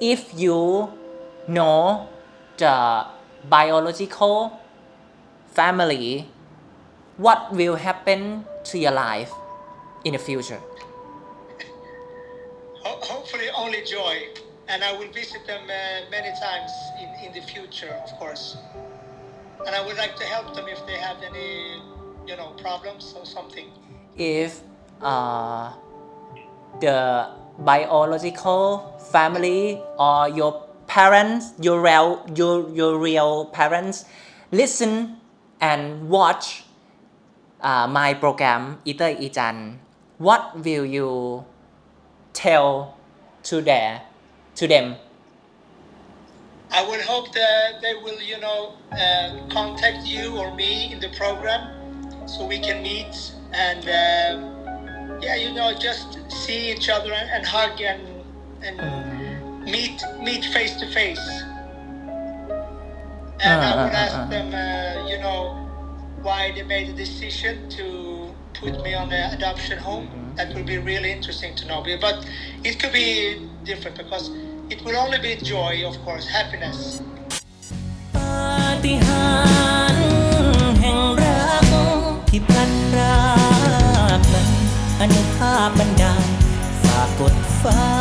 if you know the biological family what will happen to your life in the future? Hopefully only joy. And i will visit them uh, many times in, in the future of course. And i would like to help them if they have any you know problems or something. If uh, the biological family or your parents, your real, your, your real parents, listen and watch uh, my program Eater Ijan, what will you tell to their to them? I would hope that they will, you know, uh, contact you or me in the program so we can meet and, uh, yeah, you know, just see each other and hug and and meet meet face to face. And uh, I would uh, uh, ask uh, uh. them, you know, why they made the decision to put me on an adoption home. That would be really interesting to know. But it could be different because it will only be joy, of course, happiness. far.